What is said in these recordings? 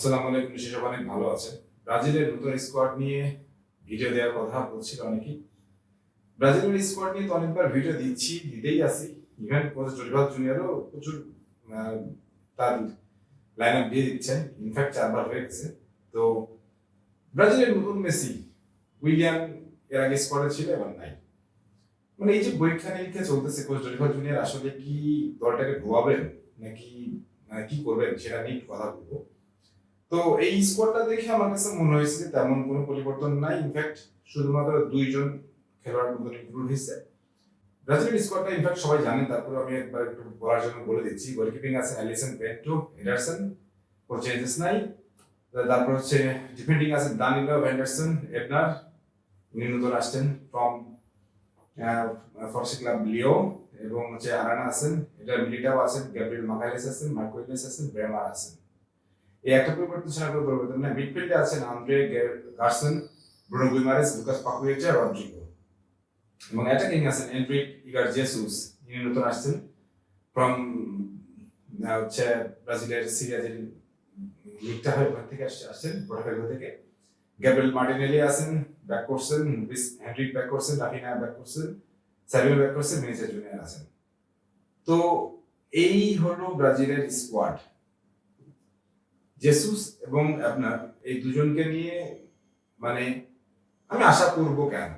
আসসালামু আলাইকুম নিশ্চয় অনেক ভালো আছে ব্রাজিলের নতুন স্কোয়াড নিয়ে ভিডিও দেওয়ার কথা বলছিল অনেকেই। ব্রাজিলের স্কোয়াড নিয়ে তো অনেকবার ভিডিও দিচ্ছি, দিতেই আসি। ইভেন কোচ জরিভাল জুনিয়রও প্রচুর তার লাইন আপ দিয়ে দিচ্ছেন। ইনফ্যাক্ট চারবার হয়ে গেছে। তো ব্রাজিলের নতুন মেসি, উইলিয়াম এর আগে স্কোয়াডে ছিল, এবার নাই। মানে এই যে পরীক্ষা নিরীক্ষা চলতেছে কোচ জরিভাল জুনিয়র আসলে কি দলটাকে ধোয়াবেন নাকি মানে কি করবেন? সেটা নিয়ে কথা বলব। তো এই স্কোয়াডটা দেখে আমার কাছে মনে হয়েছে যে তেমন কোনো পরিবর্তন নাই। ইনফ্যাক্ট শুধুমাত্র দুইজন খেলোয়াড় নতুন ইনক্লুড হয়েছে। ব্রাজিলের স্কোয়াডটা ইনফ্যাক্ট সবাই জানেন তারপরে আমি একবার একটু বলার জন্য বলে দিচ্ছি। গোলকিপিং আছে অ্যালিসন পেন্টো এডারসন চেঞ্জেস নাই তারপর হচ্ছে ডিফেন্ডিং আছে দানিলো ভ্যান্ডারসন এবনার নতুন আসছেন ফ্রম ফরসি ক্লাব লিও এবং হচ্ছে আরানা আছেন, এটা মিলিটাও আছেন গ্যাব্রিয়েল মাগাইলেস আছেন মার্কোইলেস আছেন ব্রেমার আছেন। এই একটা পরিবর্তন ছাড়া পরিবর্তন না মিডফিল্ডে আছেন Andre Gerson, Bruno Guimaraes Lucas Paqueta Rodrigo. এবং অ্যাটাকিং আছেন, এনরিক ইগার জেসুস। ইনি নতুন আসছেন ফ্রম হচ্ছে ব্রাজিলের সিরিয়া যে লিগটা হয় ওখান থেকে আসছে আসছেন বোটাফেগো থেকে। গ্যাব্রিয়েল মার্টিনেলি আছেন ব্যাক করছেন হেনরিক ব্যাক করছেন, রাফিনা ব্যাক করছেন স্যাভিল ব্যাক করছেন মিনিসের জুনিয়র আছেন। তো এই হলো ব্রাজিলের স্কোয়াড জেসুস এবং আপনার এই দুজনকে নিয়ে মানে আমি আশা করব কেন?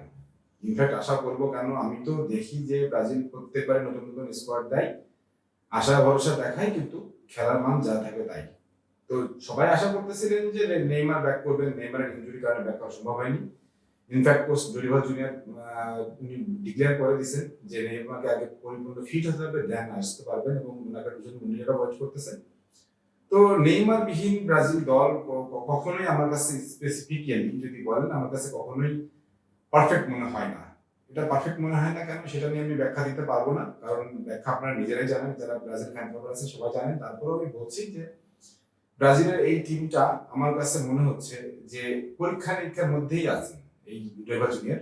ইনফ্যাক্ট আশা করব কেন? আমি তো দেখি যে ব্রাজিল প্রত্যেকবারে নতুন নতুন স্কোয়াড দেয়। আশা, ভরসা দেখায়, কিন্তু খেলার মান যা থাকে তাই। তো সবাই আশা করতেছিলেন যে নেইমার ব্যাক করবেন। নেইমারের ইনজুরি কারণে ব্যাক করা সম্ভব হয়নি। In fact coach Dorival Junior উনি ডিক্লেয়ার করে দিয়েছেন যে নেইমারকে আগে পরিপূর্ণ ফিট হতে হবে দেন আসতে পারবেন এবং ওনাকে দুজন উনিরা ওয়েট করতেছেন। তো নেইমার বিহীন ব্রাজিল দল কখনোই আমার কাছে স্পেসিফিক্যালি যদি বলেন, আমার কাছে কখনোই পারফেক্ট মনে হয় না। এটা পারফেক্ট মনে হয় না কেন? সেটা নিয়ে আমি ব্যাখ্যা দিতে পারব না। কারণ ব্যাখ্যা আপনারা নিজেরাই জানেন, যারা ব্রাজিল ফ্যান আছে, সবাই জানেন। তারপরেও আমি বলছি যে ব্রাজিলের এই টিমটা আমার কাছে মনে হচ্ছে যে পরীক্ষা নিরীক্ষার মধ্যেই আছে এই জুনিয়র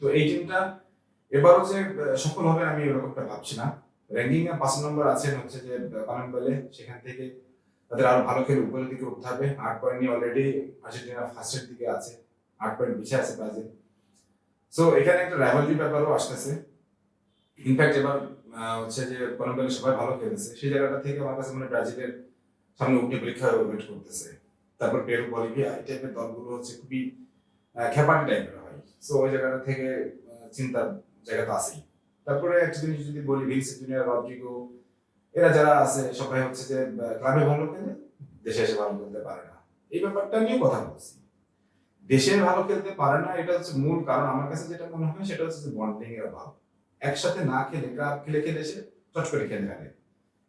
তো এই টিমটা এবারও যে সফল হবে, আমি এরকমটা ভাবছি না। র্যাঙ্কিং এ পাঁচ নম্বর আছেন হচ্ছে যে কলম্বেলে সেখান থেকে তাদের আরও ভালো খেলে উপরের দিকে উঠতে হবে। আট পয়েন্ট নিয়ে অলরেডি আর্জেন্টিনা ফার্স্টের দিকে আছে। আট পয়েন্ট পিছিয়ে আছে ব্রাজিল। সো এখানে একটা রাইভালরি ব্যাপারও আসতেছে। ইনফ্যাক্ট এবার হচ্ছে যে কলম্বিয়ার সবাই ভালো খেলেছে। সেই জায়গাটা থেকে আমার কাছে মনে ব্রাজিলের সামনে উঠে পরীক্ষা ওয়েট করতেছে। তারপর পেরু, বলিভিয়া, এই টাইপের দলগুলো হচ্ছে খুবই খেপাটি টাইপের হয়। সো ওই জায়গাটা থেকে চিন্তার জায়গাটা আছেই। তারপরে একটা জিনিস যদি বলি, ভিনসেন্ট জুনিয়র এরা যারা আছে, সবাই হচ্ছে যে ক্লাবে ভালো খেলে দেশে এসে ভালো খেলতে পারে না। এই ব্যাপারটা নিয়ে কথা বলছি। দেশে ভালো খেলতে পারে না, এটা হচ্ছে মূল কারণ। আমার কাছে যেটা মনে হয়, সেটা হচ্ছে যে বন্ডিং এর অভাব। একসাথে না খেলে ক্লাব খেলে খেলে সে চট করে খেলে ফেলে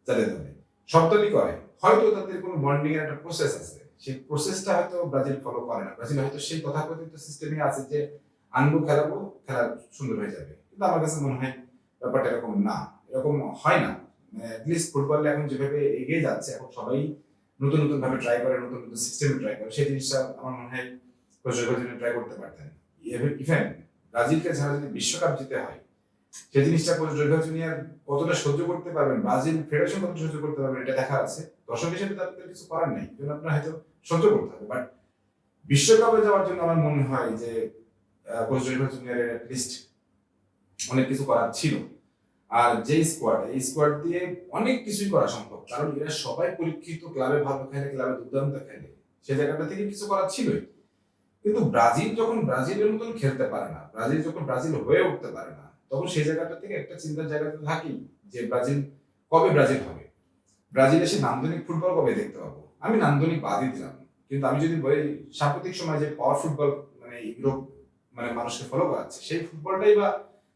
যাদের দলে সব দলই করে। হয়তো তাদের কোনো বন্ডিং এর একটা প্রসেস আছে। সেই প্রসেসটা হয়তো ব্রাজিল ফলো করে না। ব্রাজিল হয়তো সেই তথাকথিত সিস্টেমে আছে যে, আনব, খেলাবো, খেলা সুন্দর হয়ে যাবে। কিন্তু আমার কাছে মনে হয় ব্যাপারটা এরকম না। এরকম হয় না। অ্যাটলিস্ট ফুটবল এখন যেভাবে এগিয়ে যাচ্ছে, এখন সবাই নতুন নতুন ভাবে ট্রাই করে, নতুন নতুন সিস্টেমে ট্রাই করে, সেই জিনিসটা আমার মনে হয় জন্য ট্রাই করতে পারতেন। ইভেন ব্রাজিলকে ছাড়া যদি বিশ্বকাপ জিতে হয়, সেই জিনিসটা কোচ জুনিয়র কতটা সহ্য করতে পারবেন? ব্রাজিল ফেডারেশন কতটা সহ্য করতে পারবেন এটা দেখা আছে। দর্শক হিসেবে তাদের কিছু করার নেই জন্য আপনার হয়তো সহ্য করতে হবে। বাট বিশ্বকাপে যাওয়ার জন্য আমার মনে হয় যে কোচ জৈভা জুনিয়রের অনেক কিছু করার ছিল। আর যে স্কোয়াড এই স্কোয়াড দিয়ে অনেক কিছুই করা সম্ভব। কারণ এরা সবাই পরীক্ষিত ক্লাবে ভালো খেলে ক্লাবে দুর্দান্ত খেলে। সে জায়গাটা থেকে কিছু করার ছিলই। কিন্তু ব্রাজিল যখন ব্রাজিলের মতন খেলতে পারে না, ব্রাজিল যখন ব্রাজিল হয়ে উঠতে পারে না, তখন সেই জায়গাটা থেকে একটা চিন্তার জায়গাতে থাকি যে ব্রাজিল কবে ব্রাজিল হবে। ব্রাজিল এসে নান্দনিক ফুটবল কবে দেখতে পাবো? আমি নান্দনিক বাদই দিলাম। কিন্তু আমি যদি বলি, সাম্প্রতিক সময় যে পাওয়ার ফুটবল মানে ইউরোপ মানে মানুষকে ফলো করাচ্ছে, সেই ফুটবলটাই বা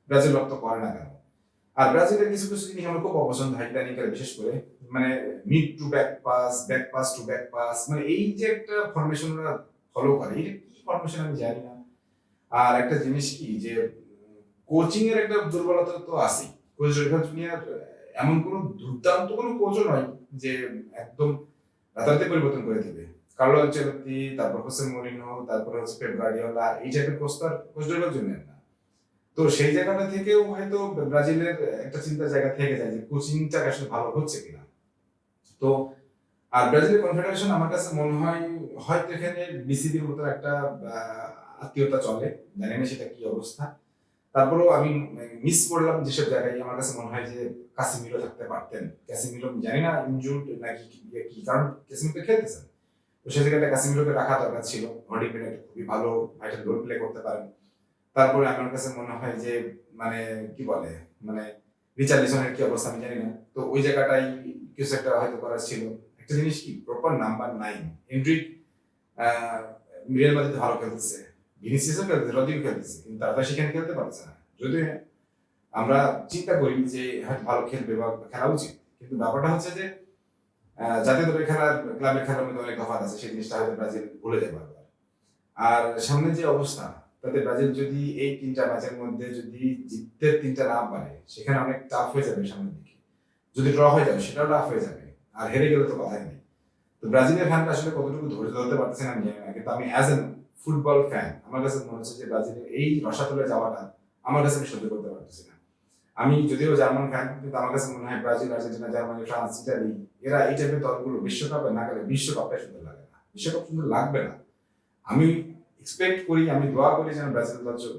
ব্রাজিল রক্ত করে না কেন? আর ব্রাজিলের কিছু কিছু জিনিস আমার খুব অপছন্দ ইদানিংকালে বিশেষ করে মানে mid to back pass back pass to back pass মানে এই যে একটা ফরমেশন ওরা ফলো করে, এটা কি ফরমেশন আমি জানি না। আর একটা জিনিস কি যে কোচিং এর একটা দুর্বলতা তো আছেই। কোচ এমন কোনো দুর্দান্ত কোনো কোচও নয় যে একদম রাতারাতি পরিবর্তন করে দিবে। কার্লো আনচেলত্তি তারপর হোসেন মরিনো তারপর হচ্ছে পেপ গার্ডিওলা এই টাইপের কোচ তো আর কোচ রেখা জুনিয়র না। তো সেই জায়গাটা থেকেও হয়তো ব্রাজিলের একটা চিন্তার জায়গা থেকে যায় যে কোচিংটা আসলে ভালো হচ্ছে কিনা। তো আর ব্রাজিলের কনফেডারেশন আমার কাছে মনে হয়, হয়তো এখানে বিসিবির মতো একটা আত্মীয়তা চলে, জানি না সেটা কি অবস্থা। তারপরেও আমি মিস করলাম যেসব জায়গায় আমার কাছে মনে হয় যে কাসিমিরো থাকতে পারতেন। কাসিমিরো জানি না ইনজুর্ড নাকি কি কারণ কাসিমিরো খেলতেছেন। তো সেই জায়গাটা কাসিমিরোকে রাখা দরকার ছিল। হডিপেন একটা খুবই ভালো একটা রোল প্লে করতে পারেন। তারপরে আমার কাছে মনে হয় যে মানে কি বলে মানে রিচার্লিসনের কি অবস্থা আমি জানি না। তো ওই জায়গাটাই কিছু একটা হয়তো করার ছিল। একটা জিনিস কি proper number nine entry Real Madrid ভালো খেলতেছে ভিনিসিয়াসও খেলতেছে রদিও খেলতেছে, কিন্তু তারা সেখানে খেলতে পারছে না। যদি আমরা চিন্তা করি যে হয়তো ভালো খেলবে বা খেলা উচিত, কিন্তু ব্যাপারটা হচ্ছে যে জাতীয় দলের খেলার, ক্লাবের খেলার মধ্যে অনেক তফাৎ আছে, সেই জিনিসটা হয়তো ব্রাজিল ভুলে বারবার। আর সামনে যে অবস্থা তাতে ব্রাজিল যদি এই তিনটা ম্যাচের মধ্যে যদি জিততে তিনটা না পারে, সেখানে অনেক টাফ হয়ে যাবে সামনের দিকে। যদি ড্র হয়ে যাবে সেটাও টাফ হয়ে যাবে। আর হেরে গেলে তো কথাই নেই। তো ব্রাজিলের ফ্যানটা আসলে কতটুকু ধৈর্য ধরতে পারতেছে না আমি কিন্তু আমি অ্যাজ এন ফুটবল ফ্যান আমার কাছে মনে হচ্ছে যে ব্রাজিলের এই রসাতলে যাওয়াটা আমার কাছে আমি সহ্য করতে পারতেছি না। আমি যদিও জার্মান ফ্যান কিন্তু আমার কাছে মনে হয় Brazil, Argentina, Germany, France Italy এরা এই টাইপের দলগুলো বিশ্বকাপে না গেলে বিশ্বকাপটা সুন্দর লাগে না। বিশ্বকাপ সুন্দর লাগবে না। আমি এক্সপেক্ট করি, আমি দোয়া করি যেন ব্রাজিল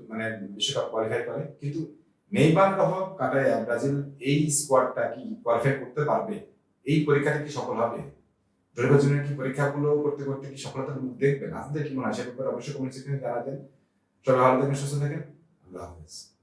মানে বিশ্বকাপ কোয়ালিফাই করে। কিন্তু নেইমার প্রভাব কাটায় ব্রাজিল এই স্কোয়াডটা কি কোয়ালিফাই করতে পারবে? এই পরীক্ষাটা কি সফল হবে? নির্বাচনের কি পরীক্ষাগুলো করতে করতে কি সফলতার মুখ দেখবেন? আপনাদের কি মনে হয়? সে ব্যাপারে অবশ্যই কমেন্ট সেকশনে জানাবেন। সবাই ভালো থাকেন, সুস্থ থাকেন। আল্লাহ হাফেজ।